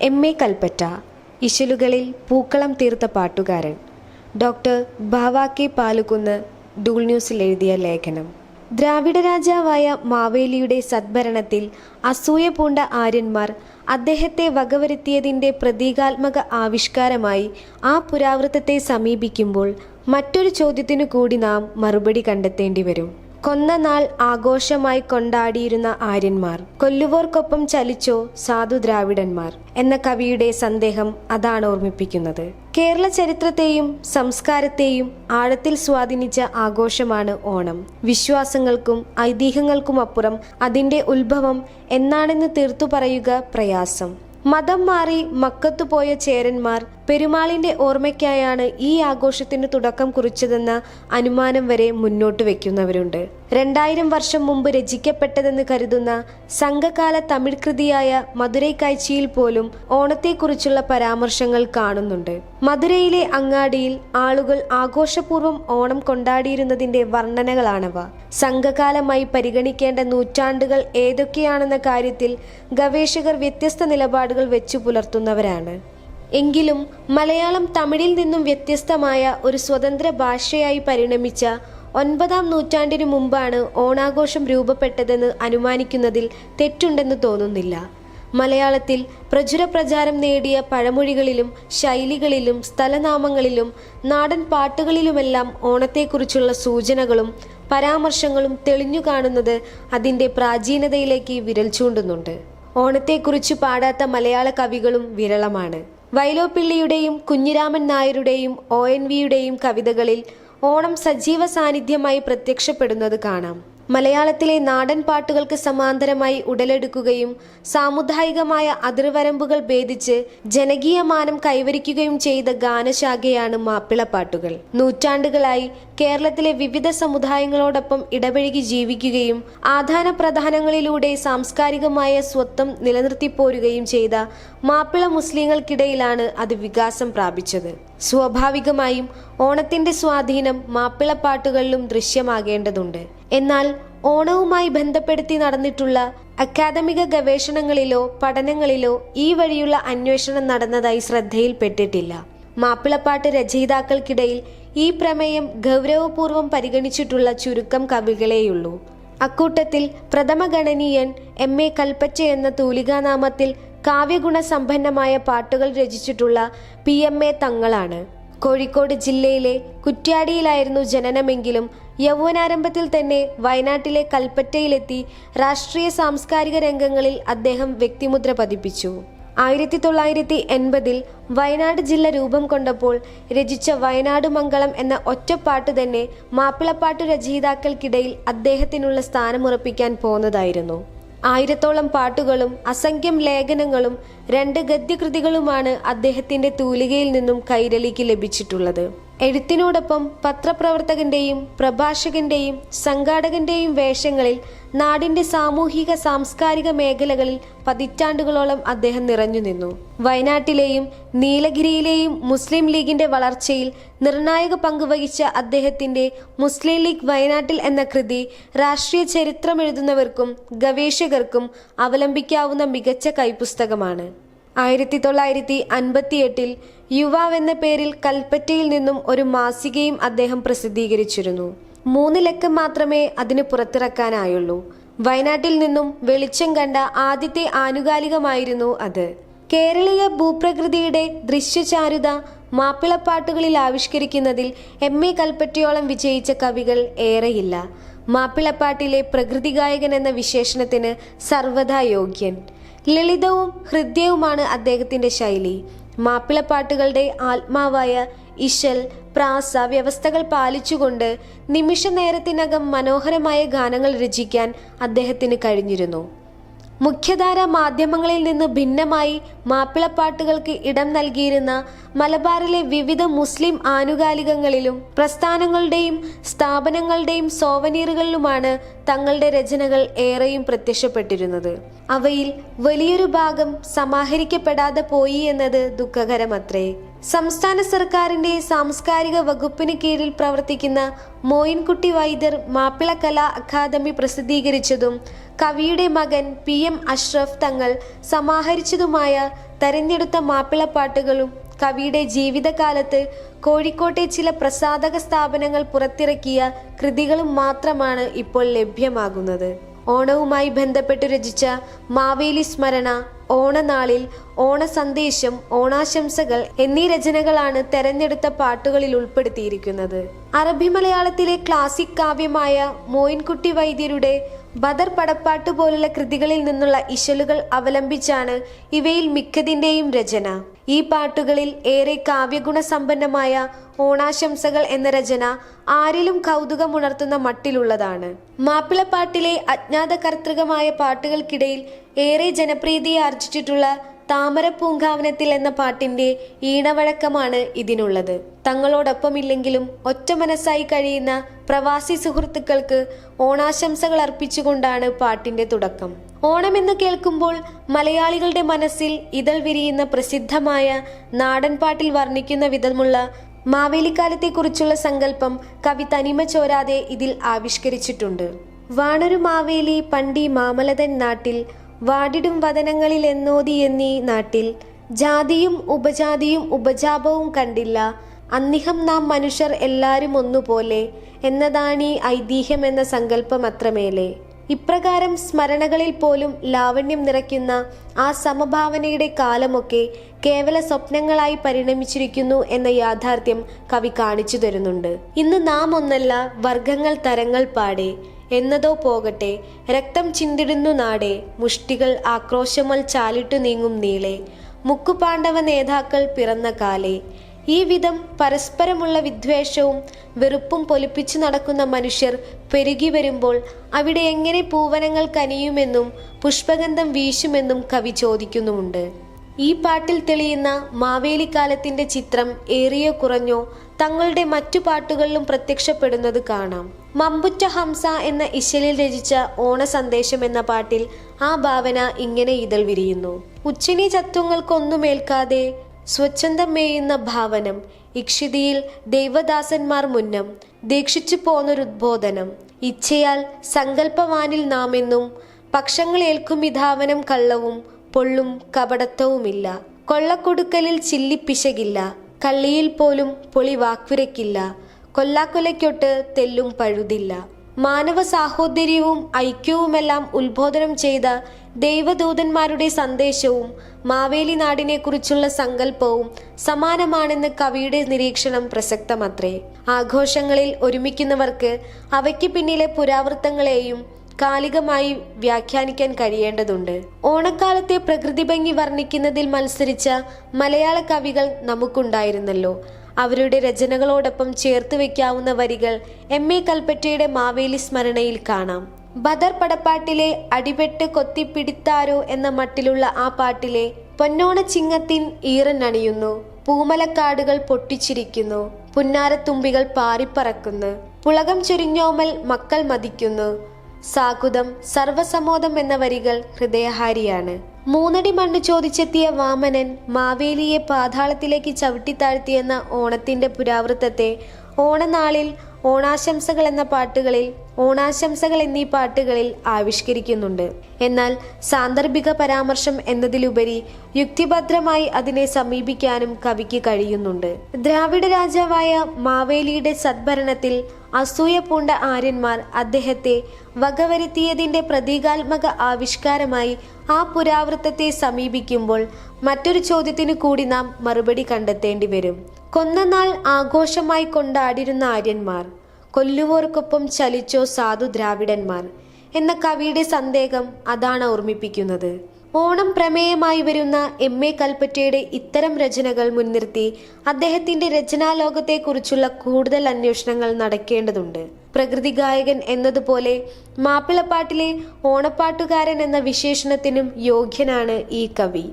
M A Kalpetta ഇശലുകളിൽ പൂക്കളം തീർത്ത പാട്ടുകാരൻ. ഡോക്ടർ ഭാവ പാലുകുന്ന് ഡൂൾ ന്യൂസിൽ എഴുതിയ ലേഖനം. ദ്രാവിഡ രാജാവായ മാവേലിയുടെ സദ്ഭരണത്തിൽ അസൂയ പൂണ്ട ആര്യന്മാർ അദ്ദേഹത്തെ വകവരുത്തിയതിന്റെ പ്രതീകാത്മക ആവിഷ്കാരമായി ആ പുരാവൃത്തത്തെ സമീപിക്കുമ്പോൾ മറ്റൊരു ചോദ്യത്തിനു കൂടി നാം മറുപടി കണ്ടെത്തേണ്ടി വരും. കൊന്ന നാൾ ആഘോഷമായി കൊണ്ടാടിയിരുന്ന ആര്യന്മാർ. കൊല്ലുവോർക്കൊപ്പം ചലിച്ചോ സാധു ദ്രാവിഡന്മാർ എന്ന കവിയുടെ സന്ദേഹം അതാണ് ഓർമ്മിപ്പിക്കുന്നത്. കേരള ചരിത്രത്തെയും സംസ്കാരത്തെയും ആഴത്തിൽ സ്വാധീനിച്ച ആഘോഷമാണ് ഓണം. വിശ്വാസങ്ങൾക്കും ഐതിഹ്യങ്ങൾക്കും അപ്പുറം അതിന്റെ ഉത്ഭവം എന്നാണെന്ന് തീർത്തു പറയുക പ്രയാസം. മതം മാറി മക്കത്തു പോയ ചേരന്മാർ പെരുമാളിന്റെ ഓർമ്മയ്ക്കായാണ് ഈ ആഘോഷത്തിന് തുടക്കം കുറിച്ചതെന്ന അനുമാനം വരെ മുന്നോട്ട് വെക്കുന്നവരുണ്ട്. രണ്ടായിരം വർഷം മുമ്പ് രചിക്കപ്പെട്ടതെന്ന് കരുതുന്ന സംഘകാല തമിഴ് കൃതിയായ മധുരൈ കാഴ്ചയിൽ പോലും ഓണത്തെക്കുറിച്ചുള്ള പരാമർശങ്ങൾ കാണുന്നുണ്ട്. മധുരയിലെ അങ്ങാടിയിൽ ആളുകൾ ആഘോഷപൂർവം ഓണം കൊണ്ടാടിയിരുന്നതിന്റെ വർണനകളാണവ. സംഘകാലമായി പരിഗണിക്കേണ്ട നൂറ്റാണ്ടുകൾ ഏതൊക്കെയാണെന്ന കാര്യത്തിൽ ഗവേഷകർ വ്യത്യസ്ത നിലപാടുകൾ വെച്ചു പുലർത്തുന്നവരാണ്. എങ്കിലും മലയാളം തമിഴിൽ നിന്നും വ്യത്യസ്തമായ ഒരു സ്വതന്ത്ര ഭാഷയായി പരിണമിച്ച ഒൻപതാം നൂറ്റാണ്ടിനു മുമ്പാണ് ഓണാഘോഷം രൂപപ്പെട്ടതെന്ന് അനുമാനിക്കുന്നതിൽ തെറ്റുണ്ടെന്ന് തോന്നുന്നില്ല. മലയാളത്തിൽ പ്രചുര പ്രചാരം നേടിയ പഴമൊഴികളിലും ശൈലികളിലും സ്ഥലനാമങ്ങളിലും നാടൻ പാട്ടുകളിലുമെല്ലാം ഓണത്തെക്കുറിച്ചുള്ള സൂചനകളും പരാമർശങ്ങളും തെളിഞ്ഞു കാണുന്നത് അതിന്റെ പ്രാചീനതയിലേക്ക് വിരൽ ചൂണ്ടുന്നുണ്ട്. ഓണത്തെക്കുറിച്ച് പാടാത്ത മലയാള കവികളും വിരളമാണ്. വൈലോപ്പിള്ളിയുടെയും കുഞ്ഞിരാമൻ നായരുടെയും ഒ എൻ വിയുടെയും കവിതകളിൽ ഓണം സജീവ സാന്നിധ്യമായി പ്രത്യക്ഷപ്പെടുന്നത് കാണാം. മലയാളത്തിലെ നാടൻ പാട്ടുകൾക്ക് സമാന്തരമായി ഉടലെടുക്കുകയും സാമുദായികമായ അതിർവരമ്പുകൾ ഭേദിച്ച് ജനകീയ മാനം കൈവരിക്കുകയും ചെയ്ത ഗാനശാഖയാണ് മാപ്പിളപ്പാട്ടുകൾ. നൂറ്റാണ്ടുകളായി കേരളത്തിലെ വിവിധ സമുദായങ്ങളോടൊപ്പം ഇടപഴകി ജീവിക്കുകയും ആധാന പ്രധാനങ്ങളിലൂടെ സാംസ്കാരികമായ സ്വത്വം നിലനിർത്തിപ്പോരുകയും ചെയ്ത മാപ്പിള മുസ്ലിങ്ങൾക്കിടയിലാണ് അത് വികാസം പ്രാപിച്ചത്. സ്വാഭാവികമായും ഓണത്തിന്റെ സ്വാധീനം മാപ്പിളപ്പാട്ടുകളിലും ദൃശ്യമാകേണ്ടതുണ്ട്. എന്നാൽ ഓണവുമായി ബന്ധപ്പെടുത്തി നടന്നിട്ടുള്ള അക്കാദമിക ഗവേഷണങ്ങളിലോ പഠനങ്ങളിലോ ഈ വഴിയുള്ള അന്വേഷണം നടന്നതായി ശ്രദ്ധയിൽപ്പെട്ടിട്ടില്ല. മാപ്പിളപ്പാട്ട് രചയിതാക്കൾക്കിടയിൽ ഈ പ്രമേയം ഗൗരവപൂർവം പരിഗണിച്ചിട്ടുള്ള ചുരുക്കം കവികളെയുള്ളൂ. അക്കൂട്ടത്തിൽ പ്രഥമഗണനീയൻ എം എ കൽപ്പറ്റ എന്ന തൂലികാനാമത്തിൽ കാവ്യഗുണസമ്പന്നമായ പാട്ടുകൾ രചിച്ചിട്ടുള്ള പി എം എ തങ്ങളാണ്. കോഴിക്കോട് ജില്ലയിലെ കുറ്റ്യാടിയിലായിരുന്നു ജനനമെങ്കിലും യൗവനാരംഭത്തിൽ തന്നെ വയനാട്ടിലെ കൽപ്പറ്റയിലെത്തി രാഷ്ട്രീയ സാംസ്കാരിക രംഗങ്ങളിൽ അദ്ദേഹം വ്യക്തിമുദ്ര പതിപ്പിച്ചു. ആയിരത്തി തൊള്ളായിരത്തി എൺപതിൽ വയനാട് ജില്ല രൂപം കൊണ്ടപ്പോൾ രചിച്ച വയനാട് മംഗളം എന്ന ഒറ്റപ്പാട്ട് തന്നെ മാപ്പിളപ്പാട്ട് രചയിതാക്കൾക്കിടയിൽ അദ്ദേഹത്തിനുള്ള സ്ഥാനമുറപ്പിക്കാൻ പോന്നതായിരുന്നു. ആയിരത്തോളം പാട്ടുകളും അസംഖ്യം ലേഖനങ്ങളും രണ്ട് ഗദ്യകൃതികളുമാണ് അദ്ദേഹത്തിന്റെ തൂലികയിൽ നിന്നും കൈരളിക്ക് ലഭിച്ചിട്ടുള്ളത്. എഴുത്തിനോടൊപ്പം പത്രപ്രവർത്തകന്റെയും പ്രഭാഷകന്റെയും സംഘാടകന്റെയും വേഷങ്ങളിൽ നാടിന്റെ സാമൂഹിക സാംസ്കാരിക മേഖലകളിൽ പതിറ്റാണ്ടുകളോളം അദ്ദേഹം നിറഞ്ഞു നിന്നു. വയനാട്ടിലെയും നീലഗിരിയിലെയും മുസ്ലിം ലീഗിന്റെ വളർച്ചയിൽ നിർണായക പങ്കുവഹിച്ച അദ്ദേഹത്തിന്റെ മുസ്ലിം ലീഗ് വയനാട്ടിൽ എന്ന കൃതി രാഷ്ട്രീയ ചരിത്രമെഴുതുന്നവർക്കും ഗവേഷകർക്കും അവലംബിക്കാവുന്ന മികച്ച കൈപുസ്തകമാണ്. ആയിരത്തി തൊള്ളായിരത്തി അൻപത്തിയെട്ടിൽ യുവാവ് എന്ന പേരിൽ കൽപ്പറ്റയിൽ നിന്നും ഒരു മാസികയും അദ്ദേഹം പ്രസിദ്ധീകരിച്ചിരുന്നു. മൂന്ന് ലക്കം മാത്രമേ അതിന് പുറത്തിറക്കാനായുള്ളൂ. വയനാട്ടിൽ നിന്നും വെളിച്ചം കണ്ട ആദ്യത്തെ ആനുകാലികമായിരുന്നു അത്. കേരളീയ ഭൂപ്രകൃതിയുടെ ദൃശ്യചാരുത മാപ്പിളപ്പാട്ടുകളിൽ ആവിഷ്കരിക്കുന്നതിൽ എം എ കൽപ്പറ്റയോളം വിജയിച്ച കവികൾ ഏറെയില്ല. മാപ്പിളപ്പാട്ടിലെ പ്രകൃതി ഗായകൻ എന്ന വിശേഷണത്തിന് സർവതാ യോഗ്യൻ. ലളിതവും ഹൃദ്യവുമാണ് അദ്ദേഹത്തിന്റെ ശൈലി. മാപ്പിളപ്പാട്ടുകളുടെ ആത്മാവായ ഇശൽ പ്രാസ വ്യവസ്ഥകൾ പാലിച്ചുകൊണ്ട് നിമിഷ നേരത്തിനകം മനോഹരമായ ഗാനങ്ങൾ രചിക്കാൻ അദ്ദേഹത്തിന് കഴിഞ്ഞിരുന്നു. മുഖ്യധാര മാധ്യമങ്ങളിൽ നിന്ന് ഭിന്നമായി മാപ്പിളപ്പാട്ടുകൾക്ക് ഇടം നൽകിയിരുന്ന മലബാറിലെ വിവിധ മുസ്ലിം ആനുകാലികങ്ങളിലും പ്രസ്ഥാനങ്ങളുടെയും സ്ഥാപനങ്ങളുടെയും സോവനീറുകളിലുമാണ് തങ്ങളുടെ രചനകൾ ഏറെയും പ്രത്യക്ഷപ്പെട്ടിരുന്നത്. അവയിൽ വലിയൊരു ഭാഗം സമാഹരിക്കപ്പെടാതെ പോയി എന്നത് ദുഃഖകരമത്രേ. സംസ്ഥാന സർക്കാരിന്റെ സാംസ്കാരിക വകുപ്പിന് കീഴിൽ പ്രവർത്തിക്കുന്ന മോയിൻകുട്ടി വൈദ്യർ മാപ്പിള കലാ അക്കാദമി പ്രസിദ്ധീകരിച്ചതും കവിയുടെ മകൻ പി എം അഷ്റഫ് തങ്ങൾ സമാഹരിച്ചതുമായ തെരഞ്ഞെടുത്ത മാപ്പിളപ്പാട്ടുകളും കവിയുടെ ജീവിതകാലത്ത് കോഴിക്കോട്ടെ ചില പ്രസാധക സ്ഥാപനങ്ങൾ പുറത്തിറക്കിയ കൃതികളും മാത്രമാണ് ഇപ്പോൾ ലഭ്യമാകുന്നത്. ഓണവുമായി ബന്ധപ്പെട്ട് രചിച്ച മാവേലി സ്മരണ ഓണനാളിൽ ഓണസന്ദേശം ഓണാശംസകൾ എന്നീ രചനകളാണ് തെരഞ്ഞെടുത്ത പാട്ടുകളിൽ ഉൾപ്പെടുത്തിയിരിക്കുന്നത്. അറബി മലയാളത്തിലെ ക്ലാസിക് കാവ്യമായ മോയിൻകുട്ടി വൈദ്യരുടെ ബദർ പടപ്പാട്ട് പോലുള്ള കൃതികളിൽ നിന്നുള്ള ഇശലുകൾ അവലംബിച്ചാണ് ഇവയിൽ മിക്കതിന്റെയും രചന. ഈ പാട്ടുകളിൽ ഏറെ കാവ്യഗുണസമ്പന്നമായ ഓണാശംസകൾ എന്ന രചന ആരിലും കൗതുകമുണർത്തുന്ന മട്ടിലുള്ളതാണ്. മാപ്പിളപ്പാട്ടിലെ അജ്ഞാതകർത്തൃകമായ പാട്ടുകൾക്കിടയിൽ ഏറെ ജനപ്രീതി ആർജിച്ചിട്ടുള്ള താമരപ്പൂങ്കാവനത്തിൽ എന്ന പാട്ടിന്റെ ഈണവഴക്കമാണ് ഇതിനുള്ളത്. തങ്ങളോടൊപ്പമില്ലെങ്കിലും ഒറ്റ മനസ്സായി കഴിയുന്ന പ്രവാസി സുഹൃത്തുക്കൾക്ക് ഓണാശംസകൾ അർപ്പിച്ചുകൊണ്ടാണ് പാട്ടിന്റെ തുടക്കം. ഓണമെന്ന് കേൾക്കുമ്പോൾ മലയാളികളുടെ മനസ്സിൽ ഇതൾ വിരിയുന്ന പ്രസിദ്ധമായ നാടൻപാട്ടിൽ വർണിക്കുന്ന വിധമുള്ള മാവേലിക്കാലത്തെക്കുറിച്ചുള്ള സങ്കല്പം കവി തനിമ ചോരാതെ ഇതിൽ ആവിഷ്കരിച്ചിട്ടുണ്ട്. വാണൊരു മാവേലി പണ്ടി മാമലതൻ നാട്ടിൽ വാടിടും വദനങ്ങളിൽ എന്നോതി എന്നീ നാട്ടിൽ ജാതിയും ഉപജാതിയും ഉപജാപവും കണ്ടില്ല. അന്നിഹം നാം മനുഷ്യർ എല്ലാവരും ഒന്നുപോലെ എന്നതാണീ ഐതിഹ്യം എന്ന സങ്കല്പം അത്രമേലെ ഇപ്രകാരം സ്മരണകളിൽ പോലും ലാവണ്യം നിറയ്ക്കുന്ന ആ സമഭാവനയുടെ കാലമൊക്കെ കേവല സ്വപ്നങ്ങളായി പരിണമിച്ചിരിക്കുന്നു എന്ന യാഥാർത്ഥ്യം കവി കാണിച്ചു തരുന്നുണ്ട്. ഇന്ന് നാം ഒന്നല്ല വർഗങ്ങൾ തരങ്ങൾ പാടെ എന്നതോ പോകട്ടെ രക്തം ചിന്തിടുന്നു നാടെ മുഷ്ടികൾ ആക്രോശമൽ ചാലിട്ടു നീങ്ങും നീളെ. മുക്കുപാണ്ഡവ നേതാക്കൾ പിറന്ന കാലേ. ഈ വിധം പരസ്പരമുള്ള വിദ്വേഷവും വെറുപ്പും പൊലിപ്പിച്ചു നടക്കുന്ന മനുഷ്യർ പെരുകി വരുമ്പോൾ അവിടെ എങ്ങനെ പൂവനങ്ങൾ കനിയുമെന്നും പുഷ്പഗന്ധം വീശുമെന്നും കവി ചോദിക്കുന്നുമുണ്ട്. ഈ പാട്ടിൽ തെളിയുന്ന മാവേലിക്കാലത്തിന്റെ ചിത്രം ഏറിയോ കുറഞ്ഞോ തങ്ങളുടെ മറ്റു പാട്ടുകളിലും പ്രത്യക്ഷപ്പെടുന്നത് കാണാം. മമ്പുറ്റ ഹംസ എന്ന ഇശലിൽ രചിച്ച ഓണ സന്ദേശം എന്ന പാട്ടിൽ ആ ഭാവന ഇങ്ങനെ ഇതൾ വിരിയുന്നു. ഉച്ചനി ചത്വങ്ങൾക്കൊന്നുമേൽക്കാതെ സ്വച്ഛന്തം മേയുന്ന ഭാവനം ഇക്ഷിതിയിൽ ദൈവദാസന്മാർ മുന്നം ദീക്ഷിച്ചു പോന്നൊരുദ്ബോധനം ഇച്ഛയാൽ സങ്കല്പവാനിൽ നാമെന്നും പക്ഷങ്ങളേൽക്കും വിധാവനം കള്ളവും പൊള്ളും കപടത്വവുമില്ല. കൊള്ളക്കൊടുക്കലിൽ ചില്ലിപ്പിശകില്ല കള്ളിയിൽ പോലും പൊളി വാക്കുരയ്ക്കില്ല. കൊല്ലാക്കൊലയ്ക്കൊട്ട് തെല്ലും പഴുതില്ല. മാനവ സാഹോദര്യവും ഐക്യവുമെല്ലാം ഉത്ബോധനം ചെയ്ത ദൈവദൂതന്മാരുടെ സന്ദേശവും മാവേലി നാടിനെക്കുറിച്ചുള്ള സങ്കല്പവും സമാനമാണെന്ന് കവിയുടെ നിരീക്ഷണം പ്രസക്തമത്രേ. ആഘോഷങ്ങളിൽ ഒരുമിക്കുന്നവർക്ക് അവയ്ക്ക് പിന്നിലെ പുരാവൃത്തങ്ങളെയും കാലികമായി വ്യാഖ്യാനിക്കാൻ കഴിയേണ്ടതുണ്ട്. ഓണക്കാലത്തെ പ്രകൃതി ഭംഗി വർണിക്കുന്നതിൽ മത്സരിച്ച മലയാള കവികൾ നമുക്കുണ്ടായിരുന്നല്ലോ. അവരുടെ രചനകളോടൊപ്പം ചേർത്ത് വെക്കാവുന്ന വരികൾ എം എ കൽപ്പറ്റയുടെ മാവേലി സ്മരണയിൽ കാണാം. ബദർ പടപ്പാട്ടിലെ അടിപെട്ട് കൊത്തിപ്പിടിത്താരോ എന്ന മട്ടിലുള്ള ആ പാട്ടിലെ പൊന്നോണ ചിങ്ങത്തിൻ ഈറൻ അണിയുന്നു. പൂമലക്കാടുകൾ പൊട്ടിച്ചിരിക്കുന്നു. പുന്നാരത്തുമ്പികൾ പാറിപ്പറക്കുന്നു. പുളകം ചൊരിഞ്ഞോമൽ മക്കൾ മതിക്കുന്നു. സാകുതം സർവസമോദം എന്ന വരികൾ ഹൃദയഹാരിയാണ്. മൂന്നടി മണ്ണ് ചോദിച്ചെത്തിയ വാമനൻ മാവേലിയെ പാതാളത്തിലേക്ക് ചവിട്ടിത്താഴ്ത്തിയെന്ന ഓണത്തിന്റെ പുരാവൃത്തത്തെ ഓണനാളിൽ ഓണാശംസകൾ എന്ന പാട്ടുകളിൽ ഓണാശംസകൾ എന്നീ പാട്ടുകളിൽ ആവിഷ്കരിക്കുന്നുണ്ട്. എന്നാൽ സാന്ദർഭിക പരാമർശം എന്നതിലുപരി യുക്തിഭദ്രമായി അതിനെ സമീപിക്കാനും കവിക്ക് കഴിയുന്നുണ്ട്. ദ്രാവിഡ രാജാവായ മാവേലിയുടെ സദ്ഭരണത്തിൽ അസൂയ പൂണ്ട ആര്യന്മാർ അദ്ദേഹത്തെ വകവരുത്തിയതിന്റെ പ്രതീകാത്മക ആവിഷ്കാരമായി ആ പുരാവൃത്തത്തെ സമീപിക്കുമ്പോൾ മറ്റൊരു ചോദ്യത്തിനു കൂടി നാം മറുപടി കണ്ടെത്തേണ്ടി വരും. കൊന്നനാൾ ആഘോഷമായി കൊണ്ടാടിരുന്ന ആര്യന്മാർ കൊല്ലുവോർക്കൊപ്പം ചലിച്ചോ സാധു ദ്രാവിഡന്മാർ എന്ന കവിയുടെ സന്ദേഹം അതാണ് ഓർമ്മിപ്പിക്കുന്നത്. ഓണം പ്രമേയമായി വരുന്ന എം എ കൽപ്പറ്റയുടെ ഇത്തരം രചനകൾ മുൻനിർത്തി അദ്ദേഹത്തിന്റെ രചനാലോകത്തെക്കുറിച്ചുള്ള കൂടുതൽ അന്വേഷണങ്ങൾ നടക്കേണ്ടതുണ്ട്. പ്രകൃതി ഗായകൻ എന്നതുപോലെ മാപ്പിളപ്പാട്ടിലെ ഓണപ്പാട്ടുകാരൻ എന്ന വിശേഷണത്തിനും യോഗ്യനാണ് ഈ കവി.